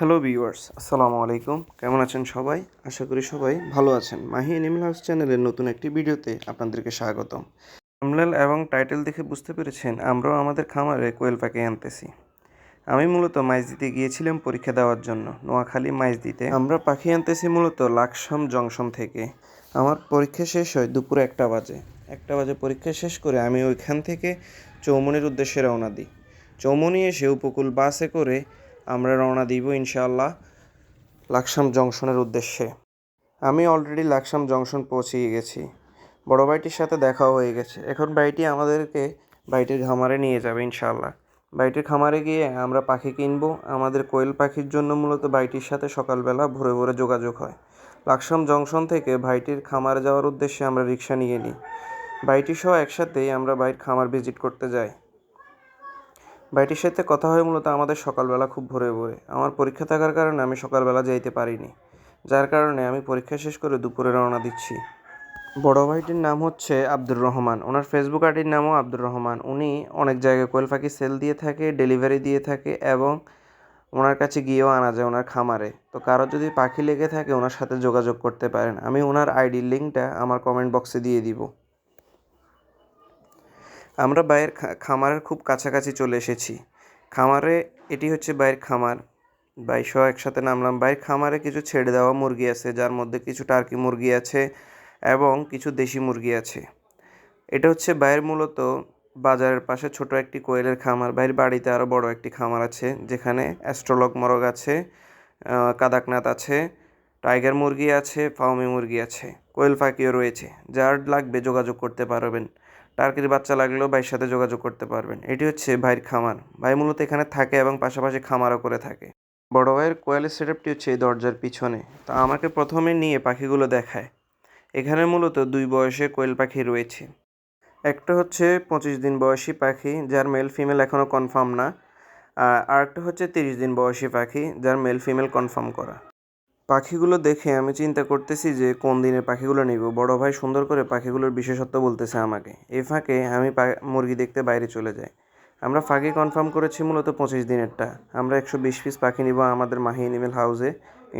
Hello viewers আসসালামু আলাইকুম কেমন আছেন সবাই? আশা করি সবাই ভালো আছেন। মাহি এনিমেল হাউস চ্যানেলের নতুন একটি ভিডিওতে আপনাদেরকে স্বাগতম। আমলাল এবং টাইটেল দেখে বুঝতে পেরেছেন, আমরাও আমাদের খামারে কোয়েল পাখি আনতেছি। আমি মূলত মাইজ দিতে গিয়েছিলাম পরীক্ষা দেওয়ার জন্য। নোয়াখালী মাইজ দিতে। আমরা পাখি আনতেছি মূলত লাকসাম জংশন থেকে। আমার পরীক্ষা শেষ হয় দুপুর একটা বাজে। একটা বাজে পরীক্ষা শেষ করে আমি ওইখান থেকে চৌমনির উদ্দেশ্যে রওনা দিই। চৌমনি এসে উপকূল বাসে করে আমরা রওনা দিব ইনশাআল্লাহ লাকসাম জংশনের উদ্দেশ্যে। আমি অলরেডি লাকসাম জংশন পৌঁছিয়ে গেছি। বড় ভাইটির সাথে দেখাও হয়ে গেছে। এখন ভাইটি আমাদেরকে ভাইটির খামারে নিয়ে যাবে ইনশাআল্লাহ। বাইটির খামারে গিয়ে আমরা পাখি কিনবো। আমাদের কোয়েল পাখির জন্য মূলত বাইটির সাথে সকালবেলা ভোরে ভোরে যোগাযোগ হয়। লাকসাম জংশন থেকে ভাইটির খামারে যাওয়ার উদ্দেশ্যে আমরা রিক্সা নিয়ে নিই। বাইটি সহ একসাথেই আমরা বাইর খামার ভিজিট করতে যাই। ভাইটির সাথে কথা হয় মূলত আমাদের সকালবেলা খুব ভোরে ভোরে। আমার পরীক্ষা থাকার কারণে আমি সকালবেলা যাইতে পারিনি, যার কারণে আমি পরীক্ষা শেষ করে দুপুরে রওনা দিচ্ছি। বড় ভাইটির নাম হচ্ছে আব্দুর রহমান। ওনার ফেসবুক আইডির নামও আব্দুর রহমান। উনি অনেক জায়গায় কোয়েল পাখি সেল দিয়ে থাকে, ডেলিভারি দিয়ে থাকে এবং ওনার কাছে গিয়েও আনা যায় ওনার খামারে। তো কারও যদি পাখি লেগে থাকে, ওনার সাথে যোগাযোগ করতে পারেন। আমি ওনার আইডির লিঙ্কটা আমার কমেন্ট বক্সে দিয়ে দিব। আমরা বাইরের খামারের খুব কাছাকাছি চলে এসেছি। খামারে এটি হচ্ছে বাইরের খামার। বাই সহ একসাথে নামলাম। বাইরের খামারে কিছু ছেড়ে দেওয়া মুরগি আছে, যার মধ্যে কিছু টার্কি মুরগি আছে এবং কিছু দেশি মুরগি আছে। এটা হচ্ছে বাইরের মূলত বাজারের পাশে ছোট একটি কোয়েলের খামার। বাইরের বাড়িতে আরও বড় একটি খামার আছে, যেখানে অ্যাস্ট্রলক মরগ আছে কাদাকনাথ আছে, টাইগার মুরগি আছে ফাউমি মুরগি আছে। কোয়েল পাখিও রয়েছে। যার লাগবে যোগাযোগ করতে পারবেন। টার্কির বাচ্চা লাগলেও ভাইয়ের সাথে যোগাযোগ করতে পারবেন। এটি হচ্ছে ভাইয়ের খামার। ভাই মূলত এখানে থাকে এবং পাশাপাশি খামারও করে থাকে। বড় ভাইয়ের কোয়েলের সেটআপটি হচ্ছে এই দরজার পিছনে। তা আমাকে প্রথমে নিয়ে পাখিগুলো দেখায়। এখানে মূলত দুই বয়সে কোয়েল পাখি রয়েছে। একটা হচ্ছে পঁচিশ দিন বয়সী পাখি, যার মেল ফিমেল এখনও কনফার্ম না। আর একটা হচ্ছে তিরিশ দিন বয়সী পাখি, যার মেল ফিমেল কনফার্ম করা। পাখিগুলো দেখে আমি চিন্তা করতেছি যে কোন দিনের পাখিগুলো নিব। বড় ভাই সুন্দর করে পাখিগুলোর বিশেষত্ব বলতেছে আমাকে। এই ফাঁকে আমি মুরগি দেখতে বাইরে চলে যাই। আমরা ফাঁকে কনফার্ম করেছি মূলত পঁচিশ দিনেরটা। আমরা একশো বিশ পিস পাখি নিব আমাদের মাহি এনিমেল হাউসে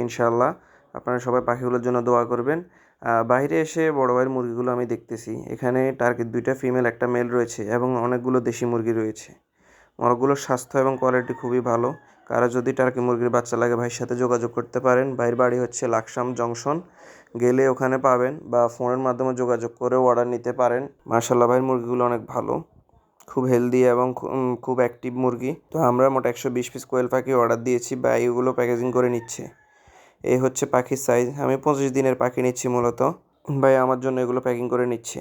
ইনশাল্লাহ আপনারা সবাই পাখিগুলোর জন্য দোয়া করবেন। বাইরে এসে বড় ভাইয়ের মুরগিগুলো আমি দেখতেছি। এখানে টার্গেট দুইটা ফিমেল একটা মেল রয়েছে এবং অনেকগুলো দেশি মুরগি রয়েছে। মোরগগুলোর স্বাস্থ্য এবং কোয়ালিটি খুবই ভালো। কারও যদি টার্কি মুরগির বাচ্চা লাগে ভাইয়ের সাথে যোগাযোগ করতে পারেন। ভাইয়ের বাড়ি হচ্ছে লাকসাম জংশন। গেলে ওখানে পাবেন বা ফোনের মাধ্যমে যোগাযোগ করেও অর্ডার নিতে পারেন। মার্শাল্লাহ ভাইয়ের মুরগিগুলো অনেক ভালো। খুব হেলদি এবং খুব অ্যাক্টিভ মুরগি। তো আমরা মোট একশো বিশ পিস কোয়েল পাখি অর্ডার দিয়েছি। বা এইগুলো প্যাকেজিং করে নিচ্ছে। এই হচ্ছে পাখির সাইজ আমি পঁচিশ দিনের পাখি নিচ্ছি মূলত। ভাই আমার জন্য এগুলো প্যাকিং করে নিচ্ছে।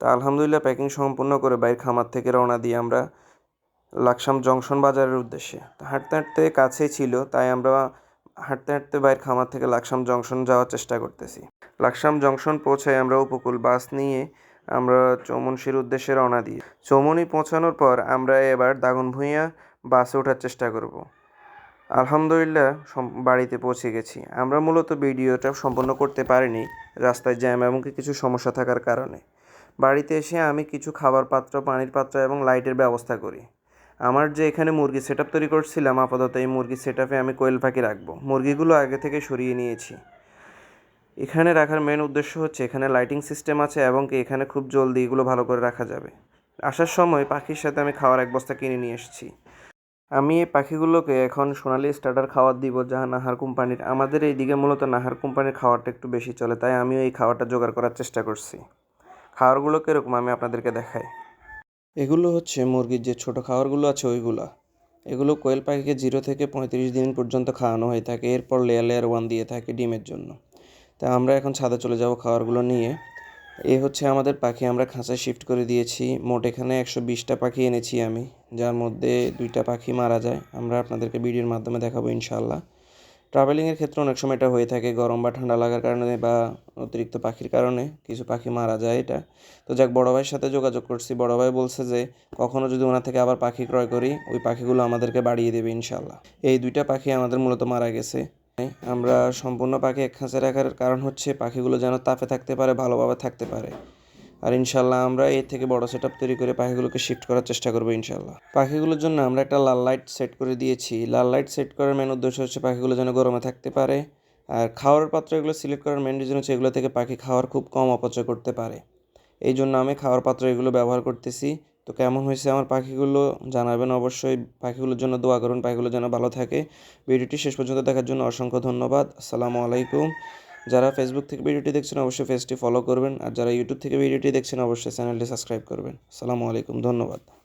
তা আলহামদুলিল্লাহ প্যাকিং সম্পূর্ণ করে বাইরের খামার থেকে রওনা দিয়ে আমরা। লাকসাম জংশন বাজারের উদ্দেশ্যে। হাঁটতে হাঁটতে কাছেই ছিল, তাই আমরা হাঁটতে হাঁটতে বাইরের খামার থেকে লাকসাম জংশন যাওয়ার চেষ্টা করতেছি। লাকসাম জংশন পৌঁছায় আমরা উপকূল বাস নিয়ে আমরা চৌমনশির উদ্দেশ্যে রওনা দিই। চৌমনি পৌঁছানোর পর আমরা এবার দাগন ভূঁইয়া বাসে ওঠার চেষ্টা করব। আলহামদুলিল্লাহ বাড়িতে পৌঁছে গেছি। আমরা মূলত ভিডিওটা সম্পন্ন করতে পারিনি রাস্তায় জ্যাম এবং কিছু সমস্যা থাকার কারণে। বাড়িতে এসে আমি কিছু খাবার পাত্র, পানির পাত্র এবং লাইটের ব্যবস্থা করি। আমার যে এখানে মুরগি সেট তৈরি করছিলাম আপাতত এই মুরগি সেট আমি কোয়েল পাখি রাখব। মুরগিগুলো আগে থেকে সরিয়ে নিয়েছি। এখানে রাখার মেন উদ্দেশ্য হচ্ছে এখানে লাইটিং সিস্টেম আছে এবং কি এখানে খুব জলদি এগুলো ভালো করে রাখা যাবে। আসার সময় পাখির সাথে আমি খাওয়ার এক বস্তা কিনে নিয়ে এসেছি। আমি এই পাখিগুলোকে এখন সোনালি স্টার্টার খাবার দিব যা নাহার কোম্পানির আমাদের এই দিকে মূলত নাহার কোম্পানির খাবারটা একটু বেশি চলে, তাই আমিও এই খাবারটা জোগাড় করার চেষ্টা করছি। খাবারগুলো কীরকম আমি আপনাদেরকে দেখাই। এগুলো হচ্ছে মুরগির যে ছোটো খাবারগুলো আছে ওইগুলো। এগুলো কোয়েল পাখিকে জিরো থেকে পঁয়ত্রিশ দিন পর্যন্ত খাওয়ানো হয়ে থাকে, এরপর লেয়ার লেয়ার ওয়ান দিয়ে থাকে ডিমের জন্য। তা আমরা এখন ছাদে চলে যাব খাবারগুলো নিয়ে। এ হচ্ছে আমাদের পাখি, আমরা খাঁচায় শিফট করে দিয়েছি। মোট এখানে একশো বিশটা পাখি এনেছি আমি, যার মধ্যে দুইটা পাখি মারা যায়। আমরা আপনাদেরকে ভিডিওর মাধ্যমে দেখাবো ইনশাল্লাহ ট্রাভেলিংয়ের ক্ষেত্রে অনেক সময় এটা হয়ে থাকে, গরম বা ঠান্ডা লাগার কারণে বা অতিরিক্ত পাখির কারণে, কিছু পাখি মারা যায় এটা। তো যাক, বড়ো ভাইয়ের সাথে যোগাযোগ করছি। বড়ো ভাই বলছে যে কখনও যদি ওনার থেকে আবার পাখি ক্রয় করি, ওই পাখিগুলো আমাদেরকে বাড়িয়ে দেবে ইনশাল্লাহ এই দুইটা পাখি আমাদের মূলত মারা গেছে। আমরা সম্পূর্ণ পাখি এক খাঁচে রাখার কারণ হচ্ছে, পাখিগুলো যেন তাপে থাকতে পারে, ভালোভাবে থাকতে পারে। আর ইনশাল্লাহ আমরা এর থেকে বড় সেট তৈরি করে পাখিগুলোকে শিফট করার চেষ্টা করব ইনশাল্লাহ। পাখিগুলোর জন্য আমরা একটা লাল লাইট সেট করে দিয়েছি। লাল লাইট সেট করার মেন উদ্দেশ্য হচ্ছে পাখিগুলো যেন গরমে থাকতে পারে। আর খাওয়ার পাত্র এগুলো সিলেক্ট করার মেন রিজন হচ্ছে এগুলো থেকে পাখি খাওয়ার খুব কম অপচয় করতে পারে। এই জন্য আমি খাওয়ার পাত্র এগুলো ব্যবহার করতেছি। তো কেমন হয়েছে আমার পাখিগুলো জানাবেন অবশ্যই। পাখিগুলোর জন্য দোয়া করুন, পাখিগুলো যেন ভালো থাকে। ভিডিওটি শেষ পর্যন্ত দেখার জন্য অসংখ্য ধন্যবাদ। আসসালামু আলাইকুম। যারা ফেসবুক থেকে ভিডিওটি দেখছেন, অবশ্যই পেজটি ফলো করবেন। আর যারা ইউটিউব থেকে ভিডিওটি দেখছেন, অবশ্যই চ্যানেলটি সাবস্ক্রাইব করবেন। সালামু আলাইকুম, ধন্যবাদ।